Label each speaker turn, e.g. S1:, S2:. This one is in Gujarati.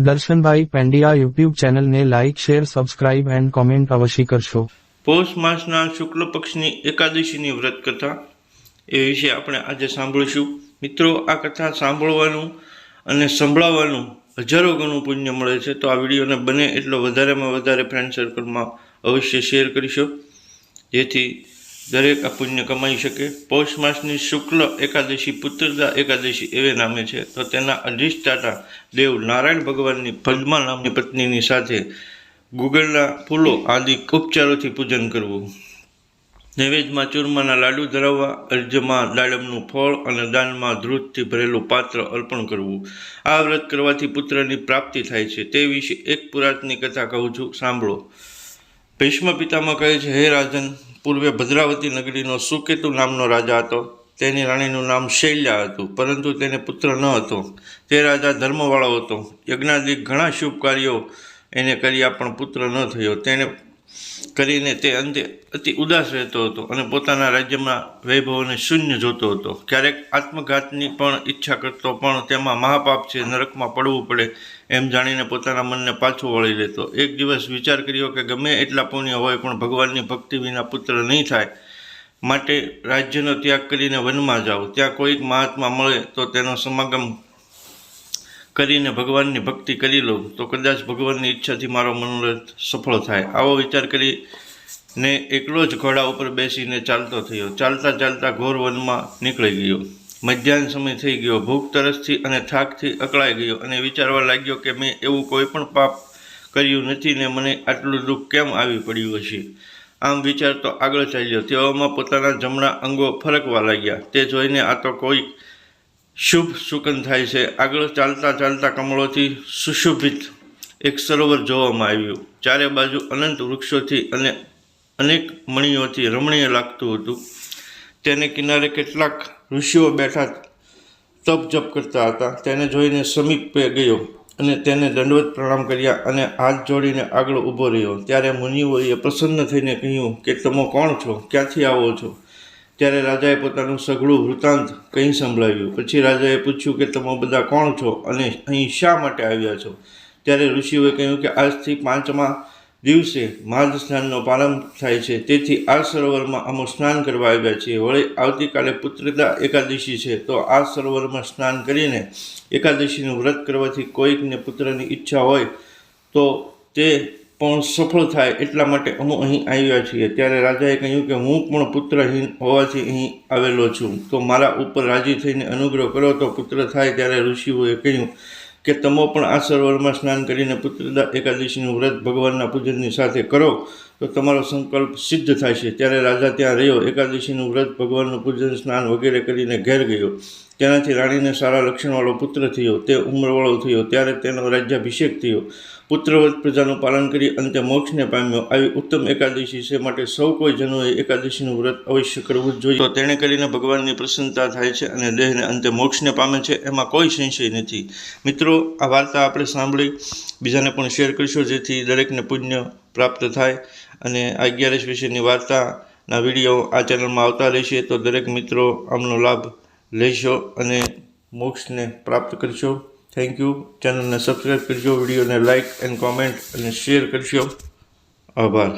S1: દર્શનભાઈ પેંડિયા યુટ્યુબ ચેનલને like share, subscribe and comment અવશ્ય કરશો.
S2: પૌષ માસના શુક્લ પક્ષની એકાદશીની વ્રત કથા એ વિશે આપણે આજે સાંભળીશું. મિત્રો, આ કથા સાંભળવાનું અને સંભળાવવાનું હજારો ગણું પુણ્ય મળે છે, તો આ વિડીયોને બને એટલો વધારેમાં વધારે ફ્રેન્ડ સર્કલમાં અવશ્ય શેર કરીશો. જેથી દરેક આ પુણ્ય કમાઈ શકે. પૌષ માસની શુક્લ એકાદશી, પુત્રદા એકાદશી એવે નામે છે. તો તેના અધિષ્ઠાતા દેવ નારાયણ ભગવાનની પદ્મા નામની પત્નીની સાથે ગુગળના ફૂલો આદિ ઉપચારોથી પૂજન કરવું. નૈવેદ્યમાં ચૂરમાના લાડુ ધરાવવા અર્જમાં દાડમનું ફળ અને દાનમાં ધ્રુતથી ભરેલું પાત્ર અર્પણ કરવું. આ વ્રત કરવાથી પુત્રની પ્રાપ્તિ થાય છે. તે વિશે એક પુરાતની કથા કહું છું. સાંભળો. ભીષ્મ પિતામાં કહે છે, હે રાજન, પૂર્વે ભદ્રાવતી નગરીનો સુકેતુ નામનો રાજા હતો. તેની રાણીનું નામ શૈલ્યા હતું, પરંતુ તેને પુત્ર ન હતો. તે રાજા ધર્મવાળો હતો. યજ્ઞાદિક ઘણા શુભ કાર્યો એને કર્યા પણ પુત્ર ન થયો. તેણે કરીને તે અંતે અતિ ઉદાસ રહેતો હતો અને પોતાના રાજ્યમાં વૈભવોને શૂન્ય જોતો હતો. ક્યારેક આત્મઘાતની પણ ઈચ્છા કરતો, પણ તેમાં મહાપાપ છે, નરકમાં પડવું પડે એમ જાણીને પોતાના મનને પાછું વળી લેતો. એક દિવસ વિચાર કર્યો કે ગમે એટલા પુણ્ય હોય પણ ભગવાનની ભક્તિ વિના પુત્ર નહીં થાય, માટે રાજ્યનો ત્યાગ કરીને વનમાં જાઓ. ત્યાં કોઈક મહાત્મા મળે તો તેનો સમાગમ કરીને ભગવાનની ભક્તિ કરી લઉં તો કદાચ ભગવાનની ઈચ્છાથી મારો મનોરથ સફળ થાય. આવો વિચાર કરી ને એકલો જ ઘોડા ઉપર બેસીને ચાલતો થયો. ચાલતા ચાલતા ઘોર વનમાં નીકળી ગયો. મધ્યાહન સમય થઈ ગયો. ભૂખ તરસથી અને થાકથી અકળાઈ ગયો અને વિચારવા લાગ્યો કે મેં એવું કોઈ પણ પાપ કર્યું નથી ને મને આટલું દુઃખ કેમ આવી પડ્યું હશે? આમ વિચાર તો આગળ ચાલ્યો. તેવામાં પોતાના જમણા અંગો ફરકવા લાગ્યા. તે જોઈને આ તો કોઈ શુભ સુકન થાય છે. આગળ ચાલતા ચાલતા કમળોથી સુશોભિત એક સરોવર જોવામાં આવ્યું. ચારે બાજુ અનંત વૃક્ષોથી અને અનેક મણીઓથી રમણીય લાગતું હતું. તેને કિનારે કેટલાક ઋષિઓ બેઠા તપ જપ કરતા હતા. તેને જોઈને સમીપે ગયો અને તેને દંડવત પ્રણામ કર્યા અને હાથ જોડીને આગળ ઊભો રહ્યો. ત્યારે મુનિઓએ પ્રસન્ન થઈને કહ્યું કે, તમે કોણ છો? ક્યાંથી આવો છો? ત્યારે રાજાએ પોતાનું સઘળું વૃત્તાંત કંઈ સંભળાવ્યું. પછી રાજાએ પૂછ્યું કે તમે બધા કોણ છો અને અહીં શા માટે આવ્યા છો? ત્યારે ઋષિઓએ કહ્યું કે આજથી પાંચમા દિવસે માર્ગ સ્નાનનો પ્રારંભ થાય છે. તેથી આ સરોવરમાં અમે સ્નાન કરવા આવ્યા છીએ. વળી આવતીકાલે પુત્રતા એકાદશી છે. તો આ સરોવરમાં સ્નાન કરીને એકાદશીનું વ્રત કરવાથી કોઈકને પુત્રની ઈચ્છા હોય તો તે પણ સફળ થાય એટલા માટે અમે અહીં આવ્યા છીએ. ત્યારે રાજાએ કહ્યું કે હું પણ પુત્રહીન હોવાથી અહીં આવેલો છું. તો મારા ઉપર રાજી થઈને અનુગ્રહ કરો તો પુત્ર થાય ત્યારે ઋષિઓએ કહ્યું કે તમે પણ આ સરોવરમાં સ્નાન કરીને પુત્રદા એકાદશીનું વ્રત ભગવાનના પૂજનની સાથે કરો. તો તમારો સંકલ્પ સિદ્ધ થાય છે. ત્યારે રાજા ત્યાં રહ્યો. એકાદશીનું વ્રત, ભગવાનનું પૂજન, સ્નાન વગેરે કરીને ઘેર ગયો. તેનાથી રાણીને સારા લક્ષણવાળો પુત્ર થયો. તે ઉંમરવાળો થયો. ત્યારે તેનો રાજ્યાભિષેક થયો. પુત્રવત પ્રજાનું પાલન કરી અંતે મોક્ષને પામ્યો. આવી ઉત્તમ એકાદશી છે. માટે સૌ કોઈ જનોએ એકાદશીનું વ્રત અવશ્ય કરવું જ જોઈએ. તો તેણે કરીને ભગવાનની પ્રસન્નતા થાય છે અને દેહને અંતે મોક્ષને પામે છે. એમાં કોઈ સંશય નથી. મિત્રો, આ વાર્તા આપણે સાંભળી. બીજાને પણ શેર કરશો, જેથી દરેકને પુણ્ય પ્રાપ્ત થાય. અને આ અગિયારસ વિશેની વાર્તાના વીડિયો આ ચેનલમાં આવતા રહેશે, તો દરેક મિત્રો આમનો લાભ લેશો અને મોક્ષને પ્રાપ્ત કરશો. થેન્ક યુ ચેનલને સબસ્ક્રાઈબ કરજો, વિડીયોને લાઇક એન્ડ કોમેન્ટ અને શેર કરશો. આભાર.